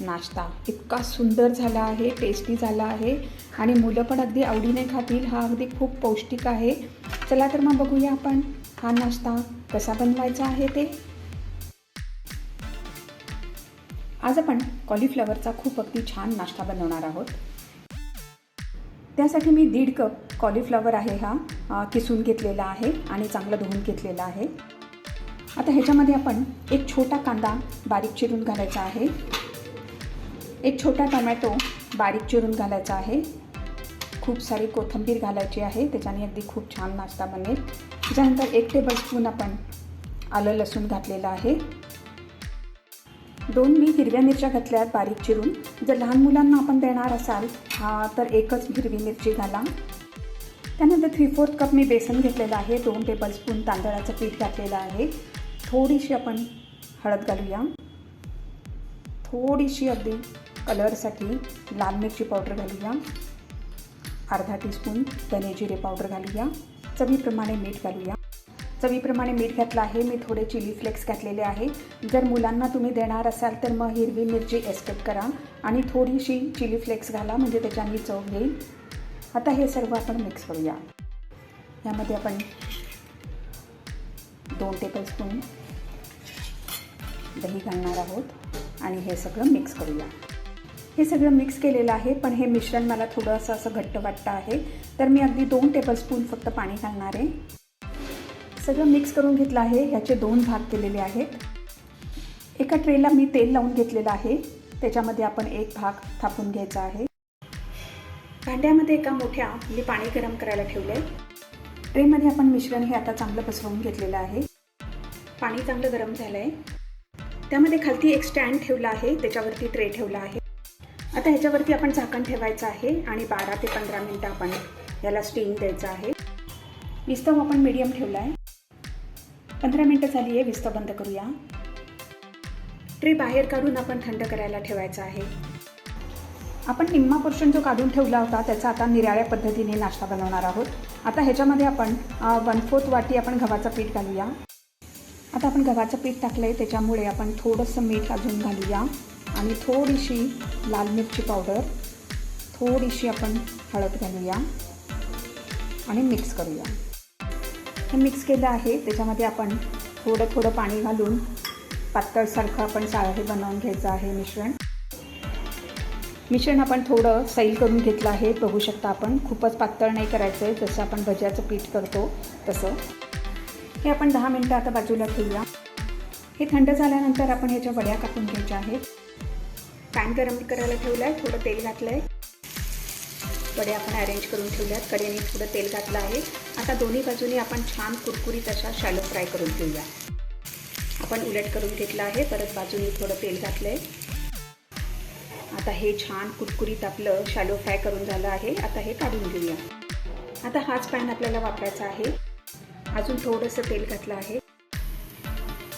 नाश्ता. इतका सुंदर झाला आहे टेस्टी झाला आहे आणि मुलं पण अगदी आवडीने खातील हा अगदी खूप पौष्टिक आहे. चला तर मग बघूया आपण हा नाश्ता कसा बनवायचा आहे ते. आज आपण कॉलीफ्लॉवरचा खूप अगदी छान नाश्ता बनवणार आहोत. त्यासाठी मी दीड कप कॉलीफ्लॉवर आहे हा किसून घेतलेला आहे आणि चांगलं धुवून घेतलेला आहे. आता ह्याच्यामध्ये आपण एक छोटा कांदा बारीक चिरून घालायचा आहे. एक छोटा टोमॅटो बारीक चिरून घालायचा आहे. खूप सारी कोथिंबीर घालायची आहे. त्याच्याने अगदी खूप छान नाश्ता बनेल. त्याच्यानंतर एक टेबलस्पून आपण आलं लसूण घातलेलं आहे. दोन मी हिरव्या मिरच्या घातल्यात बारीक चिरून. जर लहान मुलांना आपण देणार असाल हा तर एकच हिरवी मिरची घाला. त्यानंतर थ्री फोर्थ कप मी बेसन घेतलेलं आहे. दोन टेबलस्पून तांदळाचं पीठ घातलेलं आहे. थोडीशी आपण हळद घालूया. थोडीशी अगदी कलरसाठी लाल मिरची पावडर घालूया. अर्धा टीस्पून धने जिरे पावडर घालूया. चवीप्रमाणे मीठ घालूया. चवीप्रमाणे मीठ घातलं आहे. मी थोडे चिली फ्लेक्स घातलेले आहे. जर मुलांना तुम्ही देणार असाल तर मग हिरवी मिरची एस्टेट करा आणि थोडीशी चिली फ्लेक्स घाला म्हणजे त्याच्यानी चव येईल. आता हे सर्व आपण मिक्स करूया. यामध्ये आपण दोन टेबलस्पून दही घालणार आहोत आणि हे सगळं मिक्स करूया. हे सगळं मिक्स केलेलं आहे. पण हे मिश्रण मला थोडंसं असं घट्ट वाटतं आहे. तर मी अगदी दोन टेबलस्पून फक्त पाणी घालणार आहे. सगळं मिक्स करून घेतलं आहे. ह्याचे दोन भाग केलेले आहेत. एका ट्रेला मी तेल लावून घेतलेलं आहे. त्याच्यामध्ये आपण एक भाग थापून घ्यायचा आहे. भांड्यामध्ये एका मोठ्या मी पाणी गरम करायला ठेवले ट्रेमध्ये आपण मिश्रण हे आता चांगलं पसरवून घेतलेलं आहे. पाणी चांगलं गरम झालं आहे त्यामध्ये खालती एक स्टँड ठेवला आहे. त्याच्यावरती ट्रे ठेवला आहे. आता ह्याच्यावरती आपण झाकण ठेवायचं आहे आणि बारा ते पंधरा मिनटं आपण याला स्टीम द्यायचं आहे. विस्तव आपण मीडियम ठेवला आहे पंधरा मिनटं झाली आहे विस्तव बंद करूया. ट्रे बाहेर काढून आपण थंड करायला ठेवायचं आहे. आपण निम्मा पोर्शन जो काढून ठेवला होता त्याचा आता निराळ्या पद्धतीने नाश्ता बनवणार आहोत. आता ह्याच्यामध्ये आपण वन फोर्थ वाटी आपण गव्हाचं पीठ घालूया. आता आपण गव्हाचं पीठ टाकलं आहे त्याच्यामुळे आपण थोडंसं मीठ अजून घालूया. आणि थोडीशी लाल मिरची पावडर थोडीशी आपण हळद घालूया आणि मिक्स करूया. हे मिक्स केलं आहे त्याच्यामध्ये आपण थोडं थोडं पाणी घालून पातळसारखं आपण हे बनवून घ्यायचं आहे मिश्रण. मिश्रण आपण थोडं सैल करून घेतलं आहे बघू शकता आपण. खूपच पातळ नाही करायचं आहे जसं आपण भज्याचं पीठ करतो तसं. हे आपण दहा मिनटं आता बाजूला ठेवूया. हे थंड झाल्यानंतर आपण ह्याच्या वड्या कापून घ्यायच्या आहेत. पॅन गरम करायला ठेवलं आहे थोडं तेल घातलं आहे कडे आपण अरेंज करून ठेवल्यात. कडेने थोडं तेल घातलं आहे. आता दोन्ही बाजूनी आपण छान कुरकुरीत अशा शॅलो फ्राय करून घेऊया आपण उलट करून घेतलं आहे. परत बाजूनी थोडं तेल घातलं आहे आता हे छान कुरकुरीत आपलं शॅलो फ्राय करून झालं आहे. आता हे काढून घेऊया. आता हाच पॅन आपल्याला वापरायचा आहे. अजून थोडंसं तेल घातलं आहे.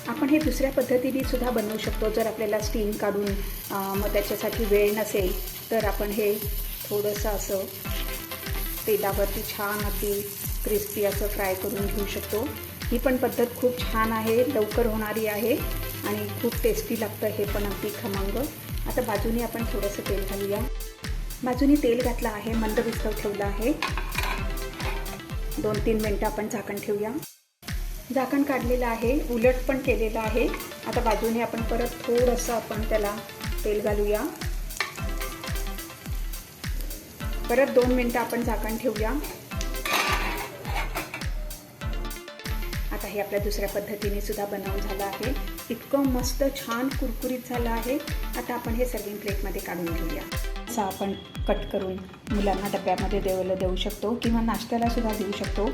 आपण हे दुसऱ्या पद्धतीने सुद्धा बनवू शकतो. जर आपल्याला स्टीम काढून मग त्याच्यासाठी वेळ नसेल तर आपण हे थोडंसं असं तेलावरती छान अगदी क्रिस्पी असं फ्राय करून घेऊ शकतो. ही पण पद्धत खूप छान आहे लवकर होणारी आहे आणि खूप टेस्टी लागतं हे पण अगदी खमंग. आता बाजूने आपण थोडंसं तेल घालूया. बाजूने तेल घातलं आहे मंद विस्तव ठेवलं आहे. दोन तीन मिनटं आपण झाकण ठेवूया. झाकण काढलेलं आहे उलट पण केलेलं आहे. आता बाजूने आपण परत थोडंसं आपण त्याला तेल घालूया. परत दोन मिनटं आपण झाकण ठेवूया. आता हे आपल्या दुसऱ्या पद्धतीने सुद्धा बनवून झालं आहे. इतकं मस्त छान कुरकुरीत झालं आहे. आता आपण हे सर्विंग प्लेटमध्ये काढून घेऊया. असं आपण कट करून मुलांना डब्यामध्ये देवलं देऊ शकतो किंवा नाश्त्याला सुद्धा देऊ शकतो.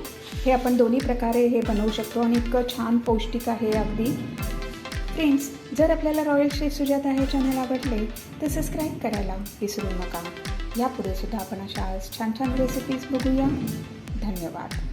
हे आपण दोन्ही प्रकारे हे बनवू शकतो आणि इतकं छान पौष्टिक आहे अगदी. फ्रेंड्स जर आपल्याला रॉयल श्री सुजाता हे चॅनल आवडले तर सबस्क्राईब करायला विसरू नका. यापुढे सुद्धा आपण अशा छान छान रेसिपीज बघूया. धन्यवाद.